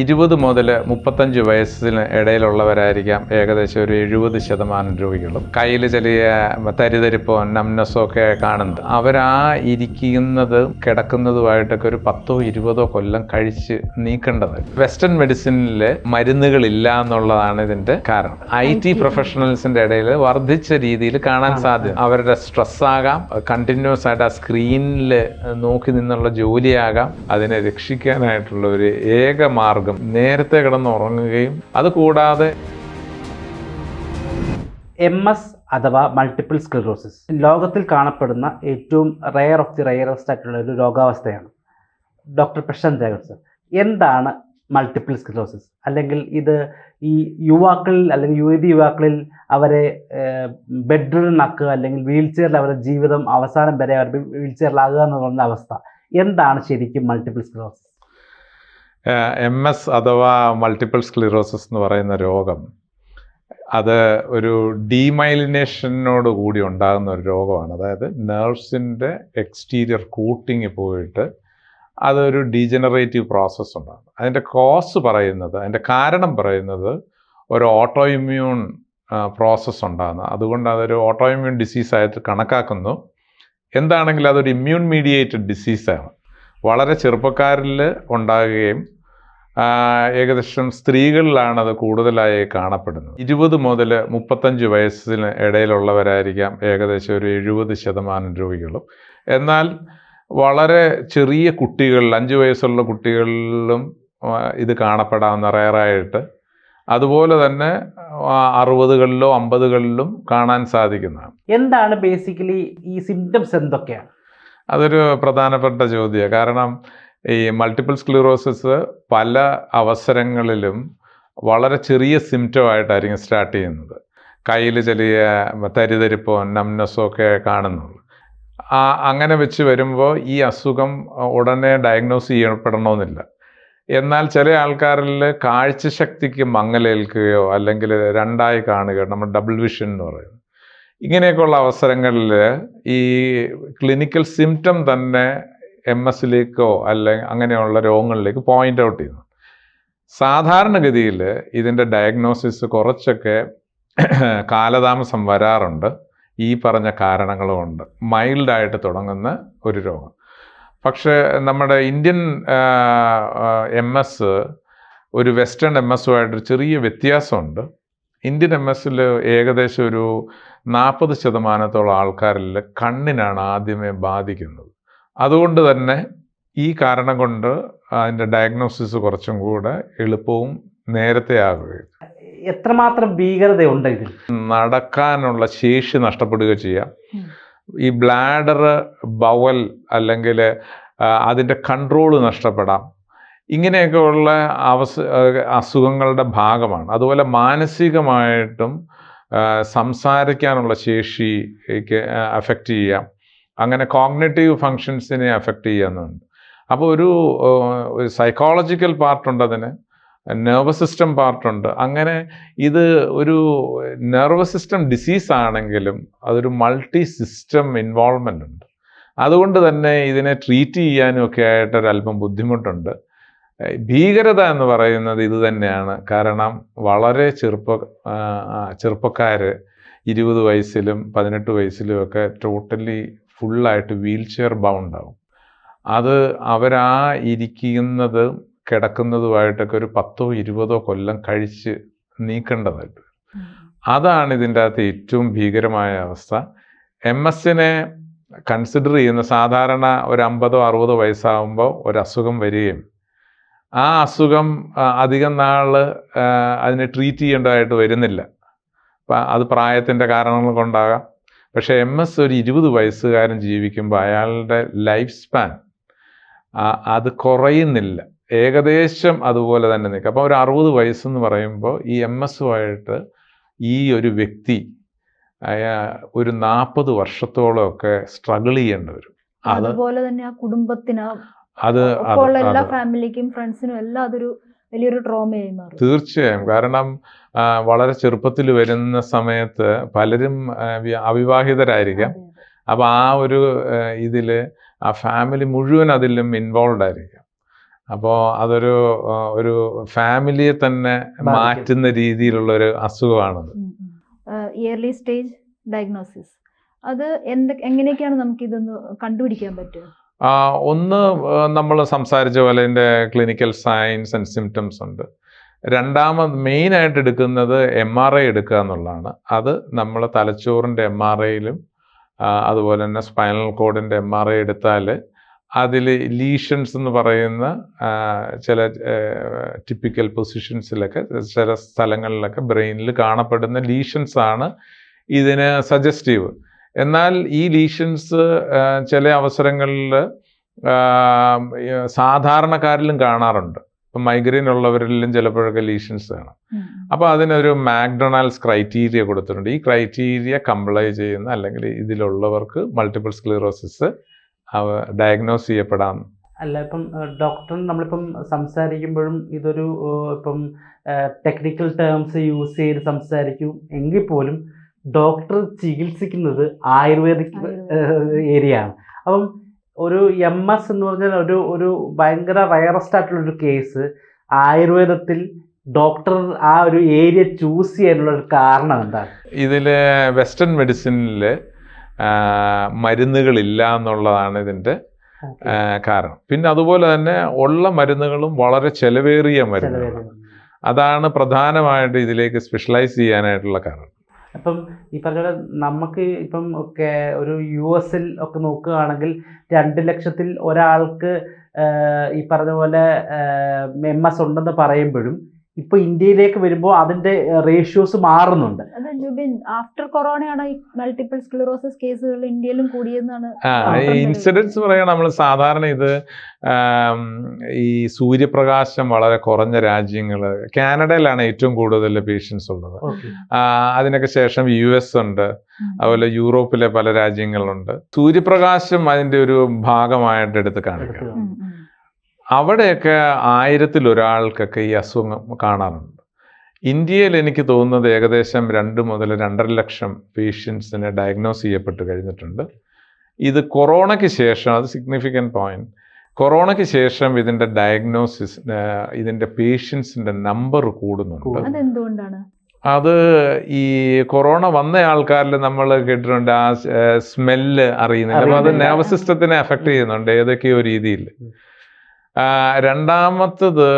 ഇരുപത് മുതൽ മുപ്പത്തഞ്ച് വയസ്സിന് ഇടയിലുള്ളവരായിരിക്കാം ഏകദേശം ഒരു എഴുപത് ശതമാനം രോഗികളും. കയ്യിൽ ചെറിയ തരിതരിപ്പോ നംനസോ ഒക്കെ കാണുന്നത്. അവരാ ഇരിക്കുന്നത് കിടക്കുന്നതുമായിട്ടൊക്കെ ഒരു പത്തോ ഇരുപതോ കൊല്ലം കഴിച്ച് നീക്കേണ്ടത്. വെസ്റ്റേൺ മെഡിസിനിൽ മരുന്നുകളില്ല എന്നുള്ളതാണ് ഇതിന്റെ കാരണം. ഐ ടി പ്രൊഫഷണൽസിന്റെ ഇടയിൽ വർദ്ധിച്ച രീതിയിൽ കാണാൻ സാധ്യത. അവരുടെ സ്ട്രെസ് ആകാം കണ്ടിന്യൂസ് ആയിട്ട് ആ സ്ക്രീനിൽ നോക്കി നിന്നുള്ള ജോലിയാകാം അതിനെ രക്ഷിക്കാനായിട്ടുള്ള ഒരു ഏക മാർഗം നേരത്തെ കിടന്ന് ഉറങ്ങുകയും അത് കൂടാതെ എം എസ് അഥവാ മൾട്ടിപ്പിൾ സ്ക്ലിറോസിസ് ലോകത്തിൽ കാണപ്പെടുന്ന ഏറ്റവും റെയർ ഓഫ് ദി റെയറസ്റ്റ് ആയിട്ടുള്ള ഒരു രോഗാവസ്ഥയാണ് ഡോക്ടർ പ്രശാന്ത് ജാഗർ സർ എന്താണ് മൾട്ടിപ്പിൾ സ്ക്ലിറോസിസ് അല്ലെങ്കിൽ ഇത് ഈ യുവാക്കളിൽ അല്ലെങ്കിൽ യുവതി യുവാക്കളിൽ അവരെ ബെഡ്റൂം ആക്കുക അല്ലെങ്കിൽ വീൽ ചെയറിൽ അവരുടെ ജീവിതം അവസാനം വരെ അവർ വീൽ ചെയറിലാകുക എന്ന് പറയുന്ന അവസ്ഥ. എന്താണ് ശരിക്കും മൾട്ടിപ്പിൾ സ്ക്ലിറോസിസ് എം എസ് അഥവാ മൾട്ടിപ്പിൾ സ്ക്ലിറോസിസ് എന്ന് പറയുന്ന രോഗം അത് ഒരു ഡീമൈലിനേഷനോട് കൂടി ഉണ്ടാകുന്ന ഒരു രോഗമാണ്. അതായത് നെർവ്സിന്റെ എക്സ്റ്റീരിയർ കൂട്ടിങ് പോയിട്ട് അതൊരു ഡീജനറേറ്റീവ് പ്രോസസ്സ് ഉണ്ടാകും. അതിന്റെ കോസ് പറയുന്നത് അതിന്റെ കാരണം പറയുന്നത് ഒരു ഓട്ടോ ഇമ്മ്യൂൺ പ്രോസസ്സ് ഉണ്ടാകുന്നത് അതുകൊണ്ട് അതൊരു ഓട്ടോ ഇമ്മ്യൂൺ ഡിസീസായിട്ട് കണക്കാക്കുന്നു. എന്താണെങ്കിലും അതൊരു ഇമ്മ്യൂൺ മീഡിയേറ്റഡ് ഡിസീസാണ് വളരെ ചെറുപ്പക്കാരിൽ ഉണ്ടാകുകയും ഏകദേശം സ്ത്രീകളിലാണ് അത് കൂടുതലായി കാണപ്പെടുന്നത്. ഇരുപത് മുതൽ മുപ്പത്തഞ്ച് വയസ്സിന് ഇടയിലുള്ളവരായിരിക്കാം ഏകദേശം ഒരു എഴുപത് ശതമാനം രോഗികളും. എന്നാൽ വളരെ ചെറിയ കുട്ടികളിൽ അഞ്ച് വയസ്സുള്ള കുട്ടികളിലും ഇത് കാണപ്പെടാവുന്ന റയറായിട്ട് അതുപോലെ തന്നെ അറുപതുകളിലോ അമ്പതുകളിലും കാണാൻ സാധിക്കുന്നതാണ്. എന്താണ് ബേസിക്കലി ഈ സിംറ്റംസ് എന്തൊക്കെയാണ്? അതൊരു പ്രധാനപ്പെട്ട ചോദ്യമാണ്. കാരണം ഈ മൾട്ടിപ്പിൾ സ്ക്ലിറോസിസ് പല അവസരങ്ങളിലും വളരെ ചെറിയ സിംറ്റം ആയിട്ടായിരിക്കും സ്റ്റാർട്ട് ചെയ്യുന്നത്. കയ്യിൽ ചെറിയ തരിതരിപ്പോ നംനസോ ഒക്കെ കാണുന്നുള്ളൂ. ആ അങ്ങനെ വെച്ച് വരുമ്പോൾ ഈ അസുഖം ഉടനെ ഡയഗ്നോസ് ചെയ്യപ്പെടണമെന്നില്ല എന്നാൽ ചില ആൾക്കാരിൽ കാഴ്ചശക്തിക്ക് മങ്ങലേൽക്കുകയോ അല്ലെങ്കിൽ രണ്ടായി കാണുകയോ നമ്മൾ ഡബിൾ വിഷൻ എന്ന് പറയുന്നത് ഇങ്ങനെയൊക്കെയുള്ള അവസരങ്ങളിൽ ഈ ക്ലിനിക്കൽ സിംറ്റം തന്നെ എം എസിലേക്കോ അല്ലെങ്കിൽ അങ്ങനെയുള്ള രോഗങ്ങളിലേക്ക് പോയിന്റ് ഔട്ട് ചെയ്യുന്നു. സാധാരണഗതിയിൽ ഇതിന്റെ ഡയഗ്നോസിസ് കുറച്ചൊക്കെ കാലതാമസം വരാറുണ്ട്. ഈ പറഞ്ഞ കാരണങ്ങളുമുണ്ട് മൈൽഡായിട്ട് തുടങ്ങുന്ന ഒരു രോഗം. പക്ഷേ നമ്മുടെ ഇന്ത്യൻ എം എസ് ഒരു വെസ്റ്റേൺ എം എസുമായിട്ട് ചെറിയ വ്യത്യാസമുണ്ട്. ഇന്ത്യൻ എം എസിൽ ഏകദേശം ഒരു നാൽപ്പത് ശതമാനത്തോളം ആൾക്കാരിൽ കണ്ണിനാണ് ആദ്യമേ ബാധിക്കുന്നത്. അതുകൊണ്ട് തന്നെ ഈ കാരണം കൊണ്ട് അതിന്റെ ഡയഗ്നോസിസ് കുറച്ചും കൂടെ എളുപ്പവും നേരത്തെ ആകുകയും എത്രമാത്രം ഭീകരതയുണ്ട് ഇതിൽ നടക്കാനുള്ള ശേഷി നഷ്ടപ്പെടുകയോ ചെയ്യാം. ഈ ബ്ലാഡർ ബവൽ അല്ലെങ്കിൽ അതിന്റെ കൺട്രോൾ നഷ്ടപ്പെടാം. ഇങ്ങനെയൊക്കെയുള്ള അവസ അസുഖങ്ങളുടെ ഭാഗമാണ്. അതുപോലെ മാനസികമായിട്ടും സംസാരിക്കാനുള്ള ശേഷിക്ക് അഫക്റ്റ് ചെയ്യാം. അങ്ങനെ കോഗ്നേറ്റീവ് ഫങ്ഷൻസിനെ അഫക്റ്റ് ചെയ്യുന്നുണ്ട്. അപ്പോൾ ഒരു ഒരു സൈക്കോളജിക്കൽ പാർട്ടുണ്ട് അതിന് നെർവസ് സിസ്റ്റം പാർട്ടുണ്ട് അങ്ങനെ ഇത് ഒരു നെർവസ് സിസ്റ്റം ഡിസീസ് ആണെങ്കിലും അതൊരു മൾട്ടി സിസ്റ്റം ഇൻവോൾവ്മെന്റ് ഉണ്ട്. അതുകൊണ്ട് തന്നെ ഇതിനെ ട്രീറ്റ് ചെയ്യാനും ഒക്കെ ആയിട്ട് ഒരല്പം ബുദ്ധിമുട്ടുണ്ട്. ഭീകരത എന്ന് പറയുന്നത് ഇത് തന്നെയാണ്. കാരണം വളരെ ചെറുപ്പ ചെറുപ്പക്കാർ ഇരുപത് വയസ്സിലും പതിനെട്ട് വയസ്സിലും ഒക്കെ ടോട്ടലി ഫുള്ളായിട്ട് വീൽ ചെയർ ബൗണ്ട് ആവും. അത് അവരാ ഇരിക്കുന്നത് കിടക്കുന്നതുമായിട്ടൊക്കെ ഒരു പത്തോ ഇരുപതോ കൊല്ലം കഴിച്ച് നീക്കേണ്ടതായിട്ട് അതാണ് ഇതിന്റെ അകത്ത് ഏറ്റവും ഭീകരമായ അവസ്ഥ. എം എസിനെ കൺസിഡർ ചെയ്യുന്ന സാധാരണ ഒരു അമ്പതോ അറുപതോ വയസ്സാകുമ്പോൾ ഒരു അസുഖം വരികയും ആ അസുഖം അധികം നാൾ അതിനെ ട്രീറ്റ് ചെയ്യേണ്ടതായിട്ട് വരുന്നില്ല. അപ്പം അത് പ്രായത്തിന്റെ കാരണങ്ങൾ കൊണ്ടാകാം. പക്ഷേ എം എസ് ഒരു ഇരുപത് വയസ്സുകാരൻ ജീവിക്കുമ്പോൾ അയാളുടെ ലൈഫ് സ്പാൻ അത് കുറയുന്നില്ല. ഏകദേശം അതുപോലെ തന്നെ നിൽക്കും. അപ്പോൾ ഒരു അറുപത് വയസ്സെന്ന് പറയുമ്പോൾ ഈ എം എസുമായിട്ട് ഈ ഒരു വ്യക്തി ഒരു നാൽപ്പത് വർഷത്തോളമൊക്കെ സ്ട്രഗിൾ ചെയ്യേണ്ടി വരും. അതുപോലെ തന്നെ ആ കുടുംബത്തിന് അത് എല്ലാ ഫാമിലിക്കും ഫ്രണ്ട്സിനും എല്ലാം അതൊരു വലിയൊരു ട്രോമയായി മാറും. തീർച്ചയായും. കാരണം വളരെ ചെറുപ്പത്തിൽ വരുന്ന സമയത്ത് പലരും അവിവാഹിതരായിരിക്കാം. അപ്പോൾ ആ ഒരു ഇതിൽ ആ ഫാമിലി മുഴുവൻ അതിലും ഇൻവോൾവ് ആയിരിക്കാം. അപ്പോൾ അതൊരു ഒരു ഫാമിലിയെ തന്നെ മാറ്റുന്ന രീതിയിലുള്ള ഒരു അസുഖമാണത് ഇയർലി സ്റ്റേജ് ഡയഗ്നോസിസ് അത് എന്ത് എങ്ങനെയൊക്കെയാണ് നമുക്ക് ഇതൊന്ന് കണ്ടുപിടിക്കാൻ പറ്റുക? ഒന്ന് നമ്മൾ സംസാരിച്ച പോലെ ഇതിന്റെ ക്ലിനിക്കൽ സയൻസ് ആൻഡ് സിംറ്റംസ് ഉണ്ട്. രണ്ടാമത് മെയിനായിട്ട് എടുക്കുന്നത് എം ആർ ഐ എടുക്കുക എന്നുള്ളതാണ്. അത് നമ്മൾ തലച്ചോറിന്റെ എം ആർ ഐയിലും അതുപോലെ തന്നെ സ്പൈനൽ കോഡിന്റെ എം ആർ ഐ എടുത്താൽ അതിൽ ലീഷൻസ് എന്ന് പറയുന്ന ചില ടിപ്പിക്കൽ പൊസിഷൻസിലൊക്കെ ചില സ്ഥലങ്ങളിലൊക്കെ ബ്രെയിനിൽ കാണപ്പെടുന്ന ലീഷൻസ് ആണ് ഇതിന് സജസ്റ്റീവ് എന്നാൽ ഈ ലീഷൻസ് ചില അവസരങ്ങളിൽ സാധാരണക്കാരിലും കാണാറുണ്ട്. ഇപ്പം മൈഗ്രെയിൻ ഉള്ളവരിലും ചിലപ്പോഴൊക്കെ ലീഷൻസ് കാണാം അപ്പോൾ അതിനൊരു മാക്ഡൊണാൾഡ്സ് ക്രൈറ്റീരിയ കൊടുത്തിട്ടുണ്ട്. ഈ ക്രൈറ്റീരിയ കംപ്ലൈ ചെയ്യുന്ന അല്ലെങ്കിൽ ഇതിലുള്ളവർക്ക് മൾട്ടിപ്പിൾ സ്ക്ലിറോസിസ് ഡയഗ്നോസ് ചെയ്യപ്പെടാം. അല്ല ഇപ്പം ഡോക്ടർ നമ്മളിപ്പം സംസാരിക്കുമ്പോഴും ഇതൊരു ഇപ്പം ടെക്നിക്കൽ ടേംസ് യൂസ് ചെയ്ത് സംസാരിക്കും എങ്കിൽ പോലും ഡോക്ടർ ചികിത്സിക്കുന്നത് ആയുർവേദിക് ഏരിയ ആണ് അപ്പം ഒരു എം എസ് എന്ന് പറഞ്ഞാൽ ഒരു ഒരു ഭയങ്കര റയറസ്റ്റ് ആയിട്ടുള്ള ഒരു കേസ് ആയുർവേദത്തിൽ ഡോക്ടർ ആ ഒരു ഏരിയ ചൂസ് ചെയ്യാനുള്ള ഒരു കാരണം എന്താണ്? ഇതിൽ വെസ്റ്റേൺ മെഡിസിനിൽ മരുന്നുകളില്ല എന്നുള്ളതാണ് ഇതിന്റെ കാരണം. പിന്നെ അതുപോലെ തന്നെ ഉള്ള മരുന്നുകളും വളരെ ചെലവേറിയ മരുന്നുകളാണ്. അതാണ് പ്രധാനമായിട്ട് ഇതിലേക്ക് സ്പെഷ്യലൈസ് ചെയ്യാനായിട്ടുള്ള കാരണം. അപ്പം ഈ പറഞ്ഞ നമുക്ക് ഇപ്പം ഒക്കെ ഒരു യു എസിൽ ഒക്കെ നോക്കുകയാണെങ്കിൽ രണ്ട് ലക്ഷത്തിൽ ഒരാൾക്ക് ഈ പറഞ്ഞ പോലെ എം എസ് ഉണ്ടെന്ന് പറയുമ്പോഴും ഇപ്പൊ ഇന്ത്യയിലേക്ക് വരുമ്പോൾ അതിന്റെ റേഷ്യോസ് മാറുന്നുണ്ട്. ജുബിൻ ആഫ്റ്റർ കൊറോണയാണ് ഈ മൾട്ടിപ്പിൾ സ്ക്ലിറോസിസ് കേസുകൾ ഇന്ത്യയിലും കൂടിയെന്നാണ് ഇൻസിഡൻസ് പറയാൻ നമ്മൾ സാധാരണ ഇത് ഈ സൂര്യപ്രകാശം വളരെ കുറഞ്ഞ രാജ്യങ്ങൾ കാനഡയിലാണ് ഏറ്റവും കൂടുതൽ പേഷ്യൻസ് ഉള്ളത്. അതിനൊക്കെ ശേഷം യു എസ് ഉണ്ട്. അതുപോലെ യൂറോപ്പിലെ പല രാജ്യങ്ങളുണ്ട്. സൂര്യപ്രകാശം അതിന്റെ ഒരു ഭാഗമായിട്ട് എടുത്ത് കാണിക്കണം ഉം. അവിടെയൊക്കെ ആയിരത്തിൽ ഒരാൾക്കൊക്കെ ഈ അസുഖം കാണാറുണ്ട്. ഇന്ത്യയിൽ എനിക്ക് തോന്നുന്നത് ഏകദേശം രണ്ട് മുതൽ രണ്ടര ലക്ഷം പേഷ്യൻസിന് ഡയഗ്നോസ് ചെയ്യപ്പെട്ട് കഴിഞ്ഞിട്ടുണ്ട്. ഇത് കൊറോണയ്ക്ക് ശേഷം അത് സിഗ്നിഫിക്കന്റ് പോയിന്റ് കൊറോണയ്ക്ക് ശേഷം ഇതിന്റെ ഡയഗ്നോസിസ് ഇതിന്റെ പേഷ്യൻസിന്റെ നമ്പർ കൂടുന്നുണ്ട്. അത് ഈ കൊറോണ വന്ന ആൾക്കാരിൽ നമ്മൾ കേട്ടിട്ടുണ്ട് ആ സ്മെല്ല് അറിയുന്നില്ല. അപ്പോൾ അത് നെർവസ് സിസ്റ്റത്തിനെ അഫക്റ്റ് ചെയ്യുന്നുണ്ട് ഏതൊക്കെയോ രീതിയിൽ. രണ്ടാമത്തത്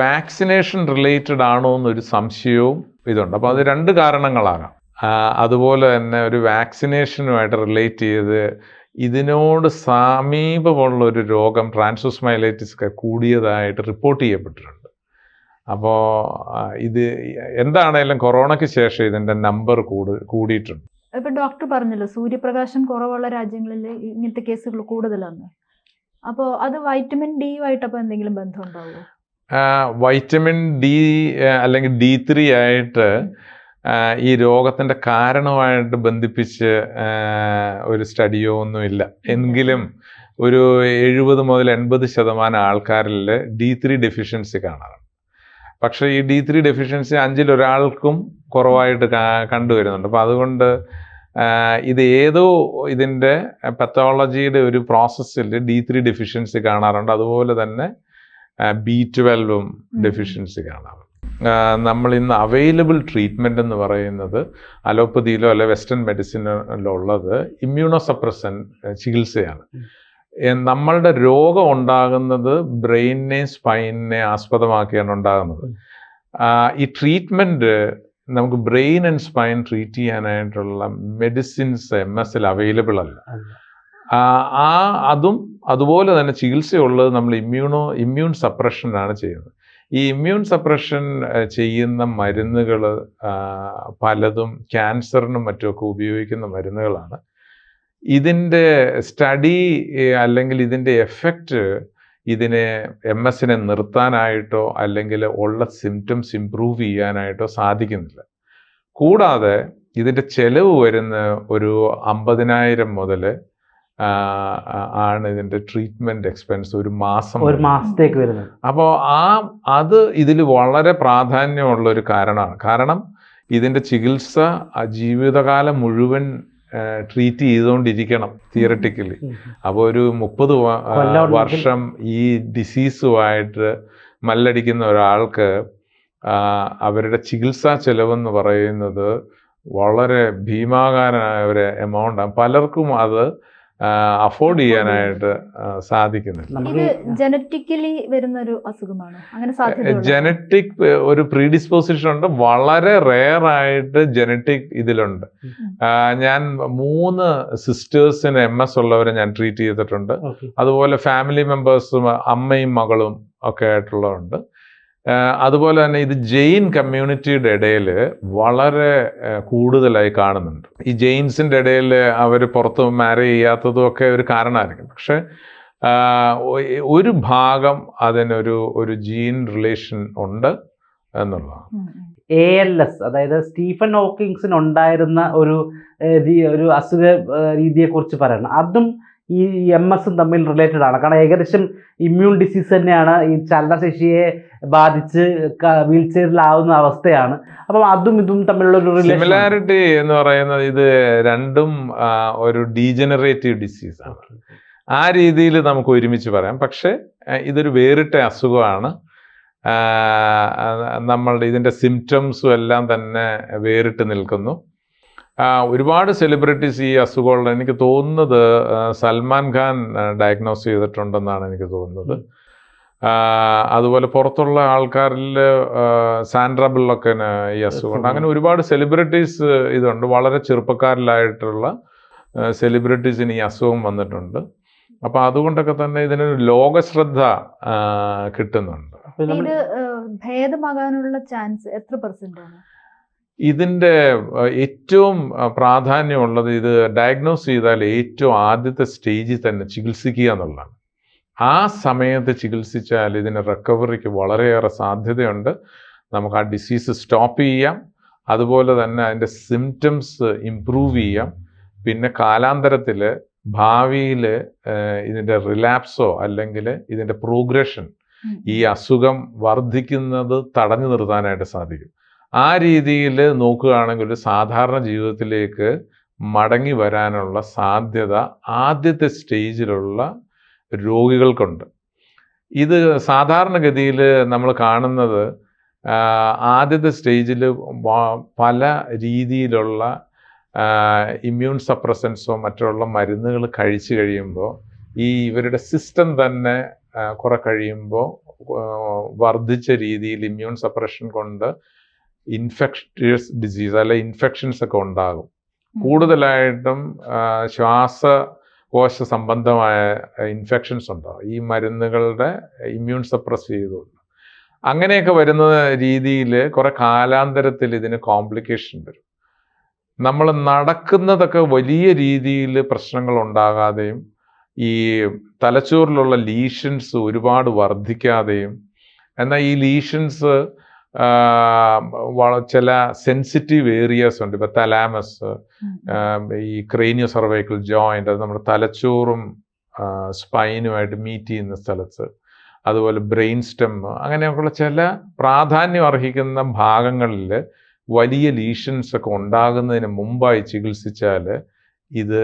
വാക്സിനേഷൻ റിലേറ്റഡ് ആണോ എന്നൊരു സംശയവും ഇതുണ്ട്. അപ്പോൾ അത് രണ്ട് കാരണങ്ങളാകാം. അതുപോലെ തന്നെ ഒരു വാക്സിനേഷനുമായിട്ട് റിലേറ്റ് ചെയ്ത് ഇതിനോട് സമീപമുള്ള ഒരു രോഗം ട്രാൻസുസ്മൈലൈറ്റിസ് ഒക്കെ കൂടിയതായിട്ട് റിപ്പോർട്ട് ചെയ്യപ്പെട്ടിട്ടുണ്ട്. അപ്പോൾ ഇത് എന്താണേലും കൊറോണയ്ക്ക് ശേഷം ഇതിന്റെ നമ്പർ കൂടി കൂടിയിട്ടുണ്ട്. ഇപ്പൊ ഡോക്ടർ പറഞ്ഞല്ലോ സൂര്യപ്രകാശം കുറവുള്ള രാജ്യങ്ങളിൽ ഇങ്ങനത്തെ കേസുകൾ കൂടുതലാണ് അപ്പോ അത് വൈറ്റമിൻ ഡി ആയിട്ട് എന്തെങ്കിലും ബന്ധം ഉണ്ടാവുമോ വൈറ്റമിൻ ഡി അല്ലെങ്കിൽ ഡി ത്രീ ആയിട്ട് ഈ രോഗത്തിന്റെ കാരണമായിട്ട് ബന്ധിപ്പിച്ച് ഒരു സ്റ്റഡിയോ ഒന്നുമില്ല. എങ്കിലും ഒരു എഴുപത് മുതൽ എൺപത് ശതമാനം ആൾക്കാരിൽ ഡി ത്രീ ഡെഫിഷ്യൻസി കാണാറുണ്ട്. പക്ഷേ ഈ ഡി ത്രീ ഡെഫിഷ്യൻസി അഞ്ചിലൊരാൾക്കും കുറവായിട്ട് കണ്ടുവരുന്നുണ്ട്. അപ്പോൾ അതുകൊണ്ട് ഇത് ഏതോ ഇതിന്റെ പത്തോളജിയുടെ ഒരു പ്രോസസ്സിൽ ഡി ത്രീ ഡെഫിഷ്യൻസി കാണാറുണ്ട്. അതുപോലെ തന്നെ ബി ട്വൽവും ഡെഫിഷ്യൻസി കാണാറുണ്ട്. നമ്മൾ ഇന്ന് അവൈലബിൾ ട്രീറ്റ്മെന്റ് എന്ന് പറയുന്നത് അലോപ്പതിയിലോ അല്ലെ വെസ്റ്റേൺ മെഡിസിനിലോ ഉള്ളത് ഇമ്മ്യൂണോ സപ്രസൻ ചികിത്സയാണ്. നമ്മളുടെ രോഗം ഉണ്ടാകുന്നത് ബ്രെയിനിനെ സ്പൈനിനെ ആസ്പദമാക്കിയാണ് ഉണ്ടാകുന്നത്. ഈ ട്രീറ്റ്മെന്റ് നമുക്ക് ബ്രെയിൻ ആൻഡ് സ്പൈൻ ട്രീറ്റ് ചെയ്യാനായിട്ടുള്ള medicines M S L available അല്ല. ആ അതും അതുപോലെ തന്നെ ചികിത്സയുള്ളത് നമ്മൾ ഇമ്മ്യൂണോ ഇമ്മ്യൂൺ സപ്രഷനാണ് ചെയ്യുന്നത്. ഈ ഇമ്മ്യൂൺ സപ്രഷൻ ചെയ്യുന്ന മരുന്നുകൾ പലതും ക്യാൻസറിനും മറ്റുമൊക്കെ ഉപയോഗിക്കുന്ന മരുന്നുകളാണ്. ഇതിന്റെ സ്റ്റഡി അല്ലെങ്കിൽ ഇതിന്റെ എഫക്റ്റ് ഇതിനെ എം എസിനെ നിർത്താനായിട്ടോ അല്ലെങ്കിൽ ഉള്ള സിംറ്റംസ് ഇമ്പ്രൂവ് ചെയ്യാനായിട്ടോ സാധിക്കുന്നില്ല. കൂടാതെ ഇതിന്റെ ചെലവ് വരുന്ന ഒരു അമ്പതിനായിരം മുതൽ ആണ് ഇതിന്റെ ട്രീറ്റ്മെന്റ് എക്സ്പെൻസ് ഒരു മാസം ഒരു മാസത്തേക്ക് വരുന്നത്. അപ്പോൾ ആ അത് ഇതിൽ വളരെ പ്രാധാന്യമുള്ള ഒരു കാരണമാണ്. കാരണം ഇതിന്റെ ചികിത്സ ജീവിതകാലം മുഴുവൻ ട്രീറ്റ് ചെയ്തുകൊണ്ടിരിക്കണം തിയററ്റിക്കലി അപ്പോൾ ഒരു മുപ്പത് വർഷം ഈ ഡിസീസുമായിട്ട് മല്ലടിക്കുന്ന ഒരാൾക്ക് അവരുടെ ചികിത്സാ ചെലവെന്ന് പറയുന്നത് വളരെ ഭീമാകാരനായ ഒരു എമൗണ്ടാണ് പലർക്കും അത് അഫോർഡ് ചെയ്യാനായിട്ട് സാധിക്കുന്നില്ല. ജനറ്റിക്കലി വരുന്ന ഒരു അസുഖമാണ്? അങ്ങനെ ജനറ്റിക് ഒരു പ്രീഡിസ്പോസിഷൻ ഉണ്ട്. വളരെ റെയർ ആയിട്ട് ജനറ്റിക് ഇതിലുണ്ട്. ഞാൻ മൂന്ന് സിസ്റ്റേഴ്സിന് എം എസ് ഉള്ളവരെ ഞാൻ ട്രീറ്റ് ചെയ്തിട്ടുണ്ട്. അതുപോലെ ഫാമിലി മെമ്പേഴ്സും അമ്മയും മകളും ഒക്കെ ആയിട്ടുള്ളതുണ്ട് അതുപോലെ തന്നെ ഇത് ജെയിൻ കമ്മ്യൂണിറ്റിയുടെ ഇടയിൽ വളരെ കൂടുതലായി കാണുന്നുണ്ട്. ഈ ജെയിൻസിന്റെ ഇടയിൽ അവർ പുറത്ത് മാരി ചെയ്യാത്തതും ഒക്കെ ഒരു കാരണമായിരിക്കും. പക്ഷെ ഒരു ഭാഗം അതിനൊരു ഒരു ജീൻ റിലേഷൻ ഉണ്ട് എന്നുള്ളതാണ്. എ എൽ എസ് അതായത് സ്റ്റീഫൻ ഹോക്കിങ്സിന് ഉണ്ടായിരുന്ന ഒരു ഒരു അസുഖ രീതിയെക്കുറിച്ച് പറയണം. അതും ഈ എം എസും തമ്മിൽ റിലേറ്റഡ് ആണ്. കാരണം ഏകദേശം ഇമ്മ്യൂൺ ഡിസീസ് തന്നെയാണ് ഈ ചലനശേഷിയെ ബാധിച്ച് വീൽ ചെയറിലാവുന്ന അവസ്ഥയാണ്. അപ്പം അതും ഇതും തമ്മിലുള്ള ഒരു സിമിലാരിറ്റി എന്ന് പറയുന്നത് ഇത് രണ്ടും ഒരു ഡീജനറേറ്റീവ് ഡിസീസ് ആണ്. ആ രീതിയിൽ നമുക്ക് ഒരുമിച്ച് പറയാം. പക്ഷേ ഇതൊരു വേറിട്ട അസുഖമാണ്. നമ്മളുടെ ഇതിന്റെ സിംറ്റംസും എല്ലാം തന്നെ വേറിട്ട് നിൽക്കുന്നു. ഒരുപാട് സെലിബ്രിറ്റീസ് ഈ അസുഖമുള്ള എനിക്ക് തോന്നുന്നത് സൽമാൻ ഖാൻ ഡയഗ്നോസ് ചെയ്തിട്ടുണ്ടെന്നാണ് എനിക്ക് തോന്നുന്നത്. അതുപോലെ പുറത്തുള്ള ആൾക്കാരിൽ സാൻഡ്ര ബിള്ളൊക്കെ ഈ അസുഖമുണ്ട് അങ്ങനെ ഒരുപാട് സെലിബ്രിറ്റീസ് ഇതുണ്ട്. വളരെ ചെറുപ്പക്കാരിലായിട്ടുള്ള സെലിബ്രിറ്റീസിന് ഈ അസുഖം വന്നിട്ടുണ്ട്. അപ്പോൾ അതുകൊണ്ടൊക്കെ തന്നെ ഇതിനൊരു ലോകശ്രദ്ധ കിട്ടുന്നുണ്ട്. ഇത് ഭേദമാകാനുള്ള ചാൻസ് എത്ര പെർസെന്റ് ആണ്? ഇതിന്റെ ഏറ്റവും പ്രാധാന്യമുള്ളത് ഇത് ഡയഗ്നോസ് ചെയ്താൽ ഏറ്റവും ആദ്യത്തെ സ്റ്റേജിൽ തന്നെ ചികിത്സിക്കുക എന്നുള്ളതാണ്. ആ സമയത്ത് ചികിത്സിച്ചാൽ ഇതിന് റിക്കവറിക്ക് വളരെയേറെ സാധ്യതയുണ്ട്. നമുക്ക് ആ ഡിസീസ് സ്റ്റോപ്പ് ചെയ്യാം. അതുപോലെ തന്നെ അതിന്റെ സിംറ്റംസ് ഇമ്പ്രൂവ് ചെയ്യാം. പിന്നെ കാലാന്തരത്തിൽ ഭാവിയിൽ ഇതിന്റെ റിലാപ്സോ അല്ലെങ്കിൽ ഇതിന്റെ പ്രോഗ്രഷൻ ഈ അസുഖം വർദ്ധിക്കുന്നത് തടഞ്ഞു നിർത്താനായിട്ട് സാധിക്കും. ആ രീതിയിൽ നോക്കുകയാണെങ്കിൽ ഒരു സാധാരണ ജീവിതത്തിലേക്ക് മടങ്ങി വരാനുള്ള സാധ്യത ആദ്യത്തെ സ്റ്റേജിലുള്ള രോഗികൾക്കുണ്ട് ഇത് സാധാരണഗതിയിൽ നമ്മൾ കാണുന്നത് ആദ്യത്തെ സ്റ്റേജിൽ പല രീതിയിലുള്ള ഇമ്മ്യൂൺ സപ്രസൻസോ മറ്റുള്ള മരുന്നുകൾ കഴിച്ചു കഴിയുമ്പോൾ ഈ ഇവരുടെ സിസ്റ്റം തന്നെ കുറെ കഴിയുമ്പോൾ വർദ്ധിച്ച രീതിയിൽ ഇമ്മ്യൂൺ സപ്രഷൻ കൊണ്ട് ഇൻഫെക്ഷ്യസ് ഡിസീസ് അല്ലെ ഇൻഫെക്ഷൻസ് ഒക്കെ ഉണ്ടാകും. കൂടുതലായിട്ടും ആ, ശ്വാസകോശ സംബന്ധമായ ഇൻഫെക്ഷൻസ് ഉണ്ടോ? ഈ മരുന്നുകളുടെ ഇമ്മ്യൂൺ സപ്രസ് ചെയ്തുകൊണ്ട്. അങ്ങനെയൊക്കെ വരുന്ന രീതിയിൽ കുറെ കാലാന്തരത്തിൽ ഇതിന് കോംപ്ലിക്കേഷൻ വരും. നമ്മൾ നടക്കുന്നതൊക്കെ വലിയ രീതിയിൽ പ്രശ്നങ്ങൾ ഉണ്ടാകാതെയും ഈ തലച്ചോറിലുള്ള ലീഷൻസ് ഒരുപാട് വർദ്ധിക്കാതെയും എന്നാൽ ഈ ലീഷൻസ് ചില സെൻസിറ്റീവ് ഏരിയാസ് ഉണ്ട്. ഇപ്പം തലാമസ് ഈ ക്രേനിയോ സർവൈക്കൽ ജോയിന്റ് അത് നമ്മുടെ തലച്ചോറും സ്പൈനുമായിട്ട് മീറ്റ് ചെയ്യുന്ന സ്ഥലത്ത്. അതുപോലെ ബ്രെയിൻ സ്റ്റെം അങ്ങനെയൊക്കെയുള്ള ചില പ്രാധാന്യം അർഹിക്കുന്ന ഭാഗങ്ങളിൽ വലിയ ലീഷൻസ് ഒക്കെ ഉണ്ടാകുന്നതിന് മുമ്പായി ചികിത്സിച്ചാൽ ഇത്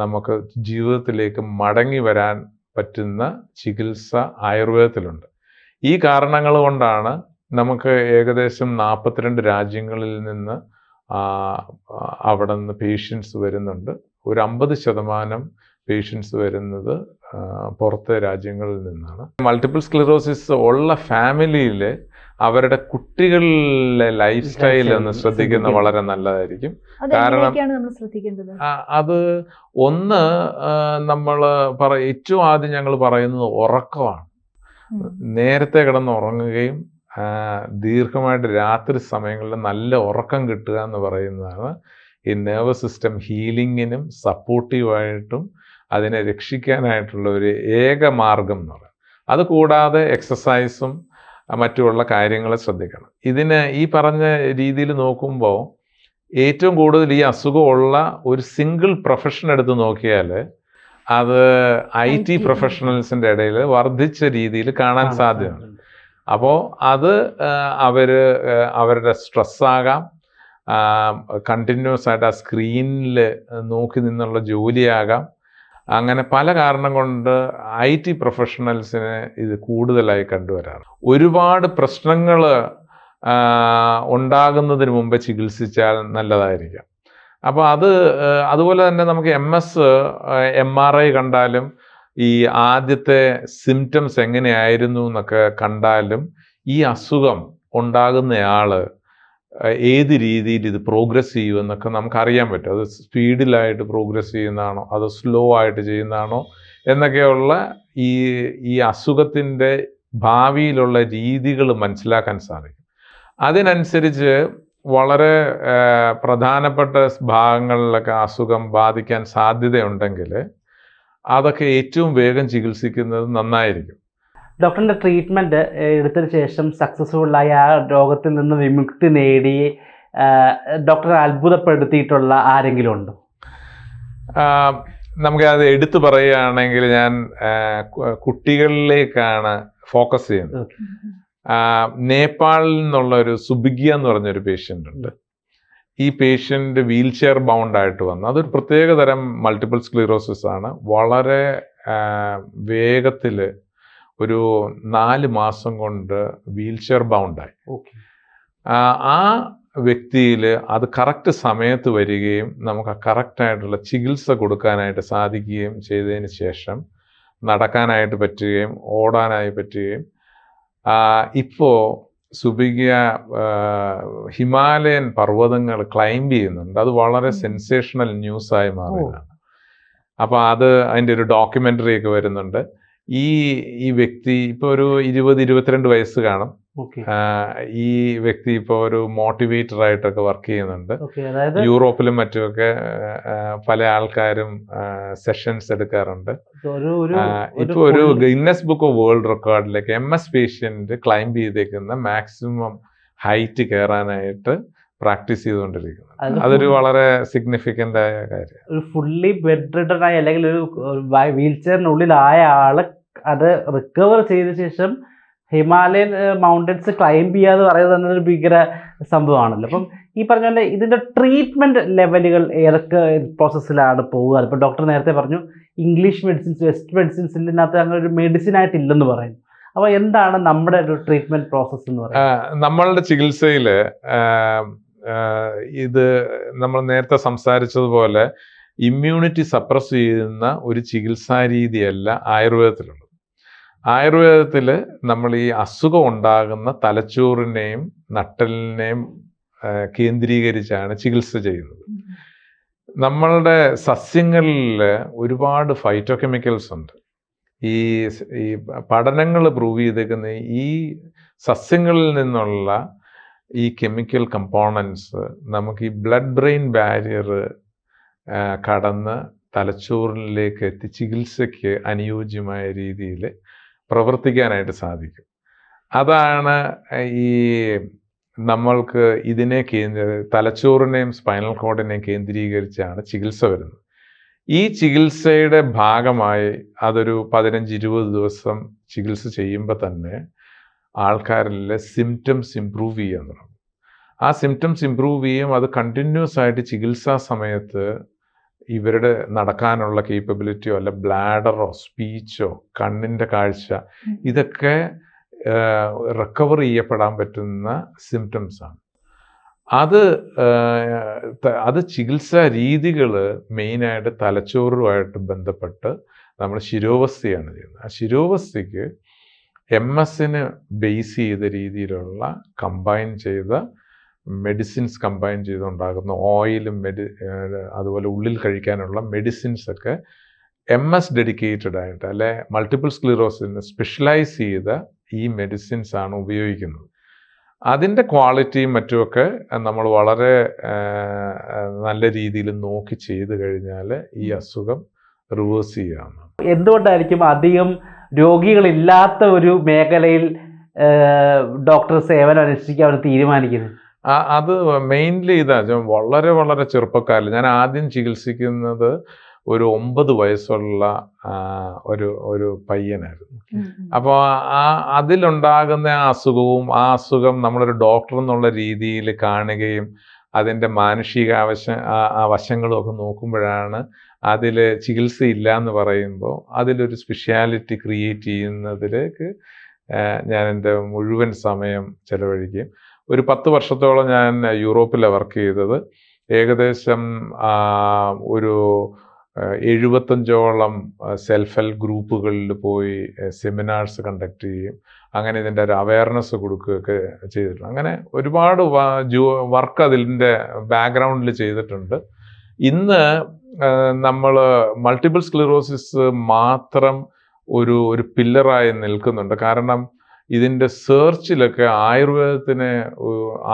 നമുക്ക് ജീവിതത്തിലേക്ക് മടങ്ങി വരാൻ പറ്റുന്ന ചികിത്സ ആയുർവേദത്തിലുണ്ട്. ഈ കാരണങ്ങൾ കൊണ്ടാണ് നമുക്ക് ഏകദേശം നാൽപ്പത്തിരണ്ട് രാജ്യങ്ങളിൽ നിന്ന് അവിടെ നിന്ന് പേഷ്യൻസ് വരുന്നുണ്ട്. ഒരു അമ്പത് ശതമാനം പേഷ്യൻസ് വരുന്നത് പുറത്തെ രാജ്യങ്ങളിൽ നിന്നാണ്. മൾട്ടിപ്പിൾ സ്ക്ലിറോസിസ് ഉള്ള ഫാമിലിയിൽ അവരുടെ കുട്ടികളിലെ ലൈഫ് സ്റ്റൈൽ ഒന്ന് ശ്രദ്ധിക്കുന്നത് വളരെ നല്ലതായിരിക്കും. കാരണം- അത് ഒന്ന് നമ്മൾ പറ ഏറ്റവും ആദ്യം ഞങ്ങൾ പറയുന്നത് ഉറക്കമാണ്. നേരത്തെ കിടന്ന് ഉറങ്ങുകയും ദീർഘമായിട്ട് രാത്രി സമയങ്ങളിൽ നല്ല ഉറക്കം കിട്ടുക എന്ന് പറയുന്നതാണ് ഈ നെർവസ് സിസ്റ്റം ഹീലിങ്ങിനും സപ്പോർട്ടീവായിട്ടും അതിനെ രക്ഷിക്കാനായിട്ടുള്ള ഒരു ഏക മാർഗം എന്ന് പറയുന്നത്. അത് കൂടാതെ എക്സസൈസും മറ്റുമുള്ള കാര്യങ്ങൾ ശ്രദ്ധിക്കണം. ഇതിന് ഈ പറഞ്ഞ രീതിയിൽ നോക്കുമ്പോൾ ഏറ്റവും കൂടുതൽ ഈ അസുഖമുള്ള ഒരു സിംഗിൾ പ്രൊഫഷൻ എടുത്ത് നോക്കിയാൽ അത് ഐ ടി പ്രൊഫഷണൽസിന്റെ ഇടയിൽ വർദ്ധിച്ച രീതിയിൽ കാണാൻ സാധ്യതയുണ്ട്. അപ്പോൾ അത് അവർ അവരുടെ സ്ട്രെസ്സാകാം. കണ്ടിന്യൂസ് ആയിട്ട് ആ സ്ക്രീനിൽ നോക്കി നിന്നുള്ള ജോലിയാകാം. അങ്ങനെ പല കാരണം കൊണ്ട് ഐ ടി പ്രൊഫഷണൽസിന് ഇത് കൂടുതലായി കണ്ടുവരാറ്. ഒരുപാട് പ്രശ്നങ്ങൾ ഉണ്ടാകുന്നതിന് മുമ്പ് ചികിത്സിച്ചാൽ നല്ലതായിരിക്കാം. അപ്പോൾ അത് അതുപോലെ തന്നെ നമുക്ക് M S M R I കണ്ടാലും ഈ ആദ്യത്തെ സിംറ്റംസ് എങ്ങനെയായിരുന്നു എന്നൊക്കെ കണ്ടാലും ഈ അസുഖം ഉണ്ടാകുന്നയാൾ ഏത് രീതിയിൽ ഇത് പ്രോഗ്രസ് ചെയ്യുമെന്നൊക്കെ നമുക്ക് അറിയാൻ പറ്റും. അത് സ്പീഡിലായിട്ട് പ്രോഗ്രസ് ചെയ്യുന്നതാണോ അതോ സ്ലോ ആയിട്ട് ചെയ്യുന്നതാണോ എന്നൊക്കെയുള്ള ഈ ഈ അസുഖത്തിന്റെ ഭാവിയിലുള്ള രീതികൾ മനസ്സിലാക്കാൻ സാധിക്കും. അതിനനുസരിച്ച് വളരെ പ്രധാനപ്പെട്ട ഭാഗങ്ങളിലൊക്കെ അസുഖം ബാധിക്കാൻ സാധ്യതയുണ്ടെങ്കിൽ അതൊക്കെ ഏറ്റവും വേഗം ചികിത്സിക്കുന്നത് നന്നായിരിക്കും. ഡോക്ടറിന്റെ ട്രീറ്റ്മെന്റ് എടുത്തതിന് ശേഷം സക്സസ്ഫുള്ളായി ആ രോഗത്തിൽ നിന്ന് വിമുക്തി നേടി ഡോക്ടറെ അത്ഭുതപ്പെടുത്തിയിട്ടുള്ള ആരെങ്കിലും ഉണ്ടോ? അത് എടുത്തു പറയുകയാണെങ്കിൽ ഞാൻ കുട്ടികളിലേക്കാണ് ഫോക്കസ് ചെയ്യുന്നത്. നേപ്പാളിൽ നിന്നുള്ള ഒരു സുബിഗ്യ എന്ന് പറഞ്ഞൊരു പേഷ്യന്റ് ഉണ്ട്. ഈ പേഷ്യന്റ് വീൽ ചെയർ ബൗണ്ട് ആയിട്ട് വന്നു. അതൊരു പ്രത്യേക തരം മൾട്ടിപ്പിൾ സ്ക്ലീറോസിസ് ആണ്. വളരെ വേഗത്തിൽ ഒരു നാല് മാസം കൊണ്ട് വീൽ ചെയർ ബൗണ്ടായി ഓക്കെ. ആ ആ വ്യക്തിയിൽ അത് കറക്റ്റ് സമയത്ത് വരികയും നമുക്ക് ആ കറക്റ്റായിട്ടുള്ള ചികിത്സ കൊടുക്കാനായിട്ട് സാധിക്കുകയും ചെയ്തതിന് ശേഷം നടക്കാനായിട്ട് പറ്റുകയും ഓടാനായി പറ്റുകയും ഇപ്പോൾ സുബിക ഹിമാലയൻ പർവതങ്ങൾ ക്ലൈംബ് ചെയ്യുന്നുണ്ട്. അത് വളരെ. സെൻസേഷണൽ ന്യൂസായി മാറുകയാണ്. അപ്പോൾ അത് അതിന്റെ ഒരു ഡോക്യുമെന്ററി ഒക്കെ വരുന്നുണ്ട്. ഈ ഈ വ്യക്തി ഇപ്പോൾ ഒരു ഇരുപത് ഇരുപത്തിരണ്ട് വയസ്സ് കാണും. ഈ വ്യക്തി ഇപ്പോൾ ഒരു മോട്ടിവേറ്റർ ആയിട്ടൊക്കെ വർക്ക് ചെയ്യുന്നുണ്ട്. യൂറോപ്പിലും മറ്റുമൊക്കെ പല ആൾക്കാരും സെഷൻസ് എടുക്കാറുണ്ട്. ഇപ്പൊ ഒരു ഗിന്നസ് ബുക്ക് ഓഫ് വേൾഡ് റെക്കോർഡിലേക്ക് എം എസ് പേഷ്യന്റ് ക്ലൈംബ് ചെയ്തേക്കുന്ന മാക്സിമം ഹൈറ്റ് കയറാനായിട്ട് പ്രാക്ടീസ് ചെയ്തുകൊണ്ടിരിക്കുന്നത്. അതൊരു വളരെ സിഗ്നിഫിക്കന്റ് ആയ കാര്യം. ഒരു ഫുള്ളി ബെഡ് റിട്ടൺ ആയി അല്ലെങ്കിൽ ഒരു വീൽ ചെയറിനുള്ളിലായ ആൾ അത് റിക്കവർ ചെയ്ത ശേഷം ഹിമാലയൻ മൗണ്ടൻസ് ക്ലൈംബ് ചെയ്യാന്ന് പറയുന്നത് തന്നെ ഒരു ഭീകര സംഭവമാണല്ലോ. അപ്പം ഈ പറഞ്ഞ പോലെ ഇതിന്റെ ട്രീറ്റ്മെന്റ് ലെവലുകൾ ഏതൊക്കെ പ്രോസസ്സിലാണ് പോവുക ഇപ്പൊ ഡോക്ടർ നേരത്തെ പറഞ്ഞു ഇംഗ്ലീഷ് മെഡിസിൻസ് വെസ്റ്റ് മെഡിസിൻസിനകത്ത് അങ്ങനെ ഒരു മെഡിസിൻ ആയിട്ടില്ലെന്ന് പറയുന്നു. അപ്പോൾ എന്താണ് നമ്മുടെ ഒരു ട്രീറ്റ്മെന്റ് പ്രോസസ്സ് എന്ന് പറയുന്നത്? നമ്മളുടെ ചികിത്സയിൽ ഇത് നമ്മൾ നേരത്തെ സംസാരിച്ചതുപോലെ ഇമ്മ്യൂണിറ്റി സപ്രസ് ചെയ്യുന്ന ഒരു ചികിത്സാ രീതിയല്ല ആയുർവേദത്തിലുള്ളത്. ആയുർവേദത്തിൽ നമ്മൾ ഈ അസുഖം ഉണ്ടാകുന്ന തലച്ചോറിനെയും നട്ടലിനെയും കേന്ദ്രീകരിച്ചാണ് ചികിത്സ ചെയ്യുന്നത്. നമ്മളുടെ സസ്യങ്ങളിൽ ഒരുപാട് ഫൈറ്റോ കെമിക്കൽസ് ഉണ്ട്. ഈ ഈ പഠനങ്ങൾ പ്രൂവ് ചെയ്തേക്കുന്ന ഈ സസ്യങ്ങളിൽ നിന്നുള്ള ഈ കെമിക്കൽ കമ്പോണൻസ് നമുക്ക് ഈ ബ്ലഡ് ബ്രെയിൻ ബാരിയർ കടന്ന് തലച്ചോറിലേക്ക് എത്തി ചികിത്സയ്ക്ക് അനുയോജ്യമായ രീതിയിൽ പ്രവർത്തിക്കാനായിട്ട് സാധിക്കും. അതാണ് ഈ നമ്മൾക്ക് ഇതിനെ കേന്ദ്ര തലച്ചോറിനെയും സ്പൈനൽ കോഡിനെയും കേന്ദ്രീകരിച്ചാണ് ചികിത്സ വരുന്നത്. ഈ ചികിത്സയുടെ ഭാഗമായി അതൊരു പതിനഞ്ച് ഇരുപത് ദിവസം ചികിത്സ ചെയ്യുമ്പോൾ തന്നെ ആൾക്കാരിലെ സിംറ്റംസ് ഇമ്പ്രൂവ് ചെയ്യാൻ തുടങ്ങും ആ സിംറ്റംസ് ഇമ്പ്രൂവ് ചെയ്യും അത് കണ്ടിന്യൂസ് ആയിട്ട് ചികിത്സാ സമയത്ത് ഇവരുടെ നടക്കാനുള്ള കേപ്പബിലിറ്റിയോ അല്ല ബ്ലാഡറോ സ്പീച്ചോ കണ്ണിന്റെ കാഴ്ച ഇതൊക്കെ റിക്കവർ ചെയ്യപ്പെടാൻ പറ്റുന്ന സിംറ്റംസാണ് അത് അത് ചികിത്സാ രീതികൾ മെയിനായിട്ട് തലച്ചോറുമായിട്ട് ബന്ധപ്പെട്ട് നമ്മൾ ശിരോവസ്ഥയാണ് ചെയ്യുന്നത്. ആ ശിരോവസ്ഥയ്ക്ക് എം എസിന് ബേസ് ചെയ്ത രീതിയിലുള്ള കമ്പൈൻ ചെയ്ത മെഡിസിൻസ് കമ്പൈൻ ചെയ്തുണ്ടാകുന്ന ഓയിലും മെഡി അതുപോലെ ഉള്ളിൽ കഴിക്കാനുള്ള മെഡിസിൻസ് ഒക്കെ എം എസ് ഡെഡിക്കേറ്റഡ് ആയിട്ട് അല്ലെ മൾട്ടിപ്പിൾ സ്ക്ലിറോസിന് സ്പെഷ്യലൈസ് ചെയ്ത ഈ മെഡിസിൻസ് ആണ് ഉപയോഗിക്കുന്നത്. അതിന്റെ ക്വാളിറ്റിയും മറ്റുമൊക്കെ നമ്മൾ വളരെ നല്ല രീതിയിൽ നോക്കി ചെയ്തു കഴിഞ്ഞാൽ ഈ അസുഖം റിവേഴ്സ് ചെയ്യാവുന്നതാണ്. എന്തുകൊണ്ടായിരിക്കും അധികം രോഗികളില്ലാത്ത ഒരു മേഖലയിൽ ഡോക്ടർ സേവനം അനുഷ്ഠിക്കാൻ അവർ തീരുമാനിക്കുന്നത് ആ- അത് മെയിൻലി ഇതാ ഞാൻ വളരെ വളരെ ചെറുപ്പക്കാരിൽ ഞാൻ ആദ്യം ചികിത്സിക്കുന്നത് ഒരു ഒമ്പത് വയസ്സുള്ള ഒരു ഒരു പയ്യനായിരുന്നു. അപ്പോൾ ആ അതിലുണ്ടാകുന്ന ആ അസുഖവും ആ അസുഖം നമ്മളൊരു ഡോക്ടർ എന്നുള്ള രീതിയിൽ കാണുകയും അതിന്റെ മാനുഷിക ആവശ്യ ആ- ആ വശങ്ങളും ഒക്കെ നോക്കുമ്പോഴാണ് അതിൽ ചികിത്സയില്ല എന്ന് പറയുമ്പോൾ അതിലൊരു സ്പെഷ്യാലിറ്റി ക്രിയേറ്റ് ചെയ്യുന്നതിലേക്ക് ഞാൻ എന്റെ മുഴുവൻ സമയം ചെലവഴിക്കും. ഒരു പത്ത് വർഷത്തോളം ഞാൻ യൂറോപ്പിലാണ് വർക്ക് ചെയ്തത്. ഏകദേശം ഒരു എഴുപത്തഞ്ചോളം സെൽഫ് ഹെൽപ്പ് ഗ്രൂപ്പുകളിൽ പോയി സെമിനാർസ് കണ്ടക്ട് ചെയ്യും. അങ്ങനെ ഇതിന്റെ ഒരു അവയർനെസ് കൊടുക്കുകയൊക്കെ ചെയ്തിട്ടുണ്ട്. അങ്ങനെ ഒരുപാട് വർക്ക് അതിന്റെ ബാക്ക്ഗ്രൗണ്ടിൽ ചെയ്തിട്ടുണ്ട്. ഇന്ന് നമ്മൾ മൾട്ടിപ്പിൾ സ്ക്ലിറോസിസ് മാത്രം ഒരു ഒരു പില്ലറായി നിൽക്കുന്നുണ്ട്. കാരണം ഇതിന്റെ സെർച്ചിലൊക്കെ ആയുർവേദത്തിന്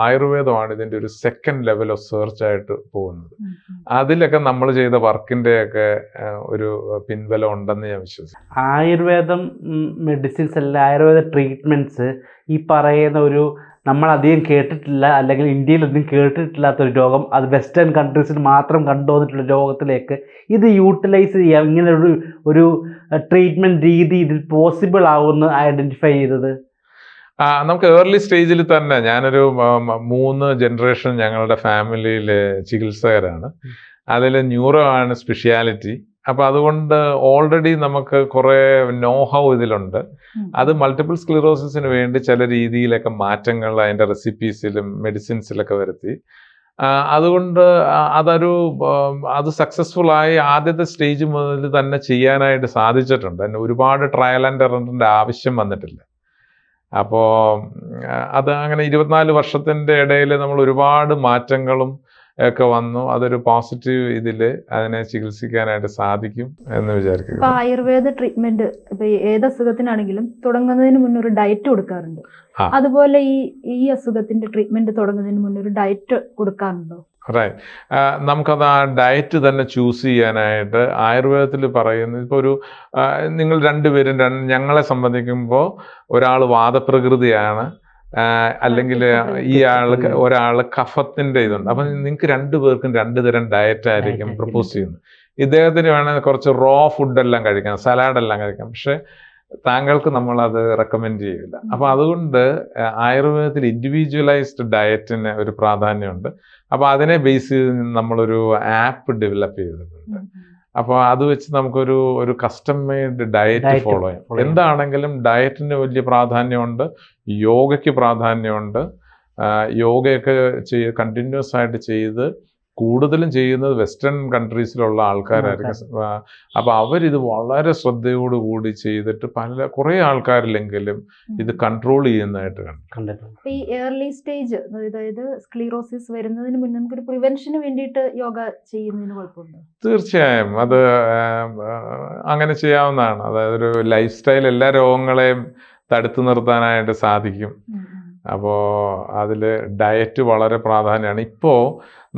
ആയുർവേദമാണ് ഇതിന്റെ ഒരു സെക്കൻഡ് ലെവൽ ഓഫ് സെർച്ച് ആയിട്ട് പോകുന്നത്. അതിലൊക്കെ നമ്മൾ ചെയ്ത വർക്കിന്റെയൊക്കെ ഒരു പിൻബലം ഉണ്ടെന്ന് ഞാൻ വിശ്വസിക്കുന്നു. ആയുർവേദം മെഡിസിൻസ് അല്ല ആയുർവേദ ട്രീറ്റ്മെന്റ്സ് ഈ പറയുന്ന ഒരു നമ്മൾ അധികം കേട്ടിട്ടില്ല അല്ലെങ്കിൽ ഇന്ത്യയിൽ അധികം കേട്ടിട്ടില്ലാത്ത ഒരു രോഗം. അത് വെസ്റ്റേൺ കൺട്രീസിൽ മാത്രം കണ്ടുവന്നിട്ടുള്ള രോഗത്തിലേക്ക് ഇത് യൂട്ടിലൈസ് ചെയ്യാം ഇങ്ങനെ ഒരു ട്രീറ്റ്മെന്റ് രീതി ഇതിൽ പോസിബിൾ ആവുമെന്ന് ഐഡന്റിഫൈ ചെയ്തത്? നമുക്ക് ഏർലി സ്റ്റേജിൽ തന്നെ ഞാനൊരു മൂന്ന് ജനറേഷൻ ഞങ്ങളുടെ ഫാമിലിയിലെ ചികിത്സകരാണ്. അതിൽ ന്യൂറോ ആണ് സ്പെഷ്യാലിറ്റി അപ്പോൾ അതുകൊണ്ട് ഓൾറെഡി നമുക്ക് കുറേ നോഹൗ ഇതിലുണ്ട്. അത് മൾട്ടിപ്പിൾ സ്ക്ലിറോസിസിന് വേണ്ടി ചില രീതിയിലൊക്കെ മാറ്റങ്ങൾ അതിന്റെ റെസിപ്പീസിലും മെഡിസിൻസിലൊക്കെ വരുത്തി. അതുകൊണ്ട് അതൊരു അത് സക്സസ്ഫുൾ ആയി ആദ്യത്തെ സ്റ്റേജ് മുതൽ തന്നെ ചെയ്യാനായിട്ട് സാധിച്ചിട്ടുണ്ട്. അതിന് ഒരുപാട് ട്രയൽ ആൻഡ് എററിന്റെ ആവശ്യം വന്നിട്ടില്ല. അപ്പോൾ അത് അങ്ങനെ ഇരുപത്തിനാല് വർഷത്തിന്റെ ഇടയിൽ നമ്മൾ ഒരുപാട് മാറ്റങ്ങളും ഒക്കെ വന്നു. അതൊരു പോസിറ്റീവ് ഇതിൽ അതിനെ ചികിത്സിക്കാനായിട്ട് സാധിക്കും എന്ന് വിചാരിക്കുന്നു. ആയുർവേദ ട്രീറ്റ്മെന്റ് ഇപ്പൊ ഏത് അസുഖത്തിനാണെങ്കിലും തുടങ്ങുന്നതിന് മുന്നേ ഒരു ഡയറ്റ് കൊടുക്കാറുണ്ട് അതുപോലെ ഈ ഈ അസുഖത്തിന്റെ ട്രീറ്റ്മെന്റ് തുടങ്ങുന്നതിന് മുന്നേ ഒരു ഡയറ്റ് കൊടുക്കാറുണ്ടോ റൈറ്റ് നമുക്കത് ആ ഡയറ്റ് തന്നെ ചൂസ് ചെയ്യാനായിട്ട് ആയുർവേദത്തിൽ പറയുന്നത് ഇപ്പോൾ ഒരു നിങ്ങൾ രണ്ടുപേരും രണ്ട് ഞങ്ങളെ സംബന്ധിക്കുമ്പോൾ ഒരാൾ വാദപ്രകൃതിയാണ് അല്ലെങ്കിൽ ഈ ആൾക്ക് ഒരാൾ കഫത്തിന്റെ ഇതുണ്ട്. അപ്പം നിങ്ങൾക്ക് രണ്ടു പേർക്കും രണ്ട് തരം ഡയറ്റ് ആയിരിക്കും പ്രപ്പോസ് ചെയ്യുന്നത്. ഇദ്ദേഹത്തിന് വേണമെങ്കിൽ കുറച്ച് റോ ഫുഡെല്ലാം കഴിക്കാം സലാഡെല്ലാം കഴിക്കാം. പക്ഷെ താങ്കൾക്ക് നമ്മൾ അത് റെക്കമെൻഡ് ചെയ്യില്ല അപ്പം അതുകൊണ്ട് ആയുർവേദത്തിൽ ഇൻഡിവിജ്വലൈസ്ഡ് ഡയറ്റിന് ഒരു പ്രാധാന്യമുണ്ട്. അപ്പോൾ അതിനെ ബേസ് ചെയ്ത് നമ്മളൊരു ആപ്പ് ഡെവലപ്പ് ചെയ്തിട്ടുണ്ട്. അപ്പോൾ അത് വെച്ച് നമുക്കൊരു ഒരു കസ്റ്റം മെയ്ഡ് ഡയറ്റ് ഫോളോ ചെയ്യാം. എന്താണെങ്കിലും ഡയറ്റിന് വലിയ പ്രാധാന്യമുണ്ട് യോഗയ്ക്ക് പ്രാധാന്യമുണ്ട്. യോഗയൊക്കെ ചെയ്ത് കണ്ടിന്യൂസ് ആയിട്ട് ചെയ്ത് കൂടുതലും ചെയ്യുന്നത് വെസ്റ്റേൺ കൺട്രീസിലുള്ള ആൾക്കാരായിരിക്കും. അപ്പോൾ അവരിത് വളരെ ശ്രദ്ധയോടുകൂടി ചെയ്തിട്ട് പല കുറേ ആൾക്കാരിലെങ്കിലും ഇത് കൺട്രോൾ ചെയ്യുന്നതായിട്ട് കണ്ടു. കണ്ടിട്ടുണ്ട്. ഈ ഏർലി സ്റ്റേജ് അതായത് സ്ക്ലീറോസിസ് വരുന്നതിന് മുന്നേ നമുക്കൊരു പ്രിവെൻഷന് വേണ്ടിയിട്ട് യോഗ ചെയ്യുന്നതിന് കുഴപ്പമുണ്ടോ? തീർച്ചയായും. അത് അങ്ങനെ ചെയ്യാവുന്നതാണ്. അതായത് ഒരു ലൈഫ് സ്റ്റൈൽ എല്ലാ രോഗങ്ങളെയും തടുത്തു നിർത്താനായിട്ട് സാധിക്കും. അപ്പോൾ അതിൽ ഡയറ്റ് വളരെ പ്രാധാന്യമാണ് ഇപ്പോൾ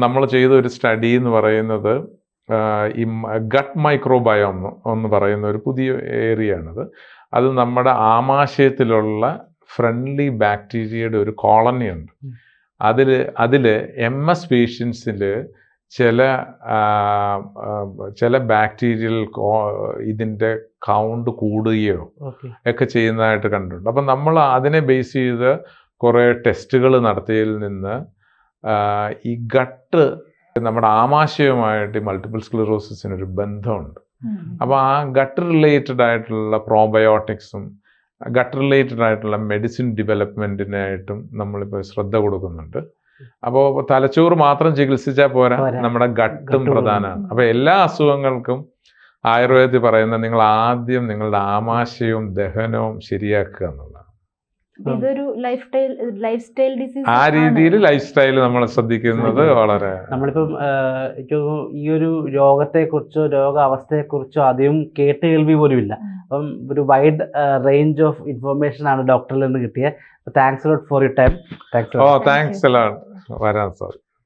നമ്മൾ ചെയ്ത ഒരു സ്റ്റഡി എന്ന് പറയുന്നത് ഈ ഗട്ട് മൈക്രോബയോം എന്ന് പറയുന്ന ഒരു പുതിയ ഏരിയ ആണത്. അത് നമ്മുടെ ആമാശയത്തിലുള്ള ഫ്രണ്ട്ലി ബാക്ടീരിയയുടെ ഒരു കോളനി ഉണ്ട്. അതിൽ അതിൽ എം എസ് പേഷ്യൻസിൽ ചില ചില ബാക്ടീരിയൽ ഇതിന്റെ കൗണ്ട് കൂടുകയോ ഒക്കെ ചെയ്യുന്നതായിട്ട് കണ്ടിട്ടുണ്ട്. അപ്പം നമ്മൾ അതിനെ ബേസ് ചെയ്ത് കുറേ ടെസ്റ്റുകൾ നടത്തിയതിൽ നിന്ന് ഈ ഗട്ട് നമ്മുടെ ആമാശയവുമായിട്ട് മൾട്ടിപ്പിൾ സ്ക്ലിറോസിസിനൊരു ബന്ധമുണ്ട്. അപ്പോൾ ആ ഗട്ട് റിലേറ്റഡ് ആയിട്ടുള്ള പ്രോബയോട്ടിക്സും ഗട്ട് റിലേറ്റഡ് ആയിട്ടുള്ള മെഡിസിൻ ഡെവലപ്മെന്റിനായിട്ടും നമ്മളിപ്പോൾ ശ്രദ്ധ കൊടുക്കുന്നുണ്ട് അപ്പോൾ തലച്ചോറ് മാത്രം ചികിത്സിച്ചാൽ പോരാ. നമ്മുടെ ഗട്ടും പ്രധാനമാണ്. അപ്പോൾ എല്ലാ അസുഖങ്ങൾക്കും ആയുർവേദത്തിൽ പറയുന്നത് നിങ്ങൾ ആദ്യം നിങ്ങളുടെ ആമാശയവും ദഹനവും ശരിയാക്കുക എന്നുള്ളതാണ് അപ്പൊ ഇതൊരു life style life style disease ആ രീതിയിൽ ലൈഫ് സ്റ്റൈൽ നമ്മൾ ശ്രദ്ധിക്കുന്നത് വളരെ. നമ്മളിപ്പം ഈ എനിക്ക് രോഗത്തെ ഈ ഒരു രോഗത്തെക്കുറിച്ചോ രോഗാവസ്ഥയെക്കുറിച്ചോ അധികം കേട്ട് കേൾവി പോലും ഇല്ല. അപ്പം ഒരു വൈഡ് റേഞ്ച് ഓഫ് ഇൻഫർമേഷൻ ആണ് ഡോക്ടറിൽ നിന്ന് കിട്ടിയത്. Thanks lot for you time thanks oh thanks എല്ലാം വരാൻ സാർ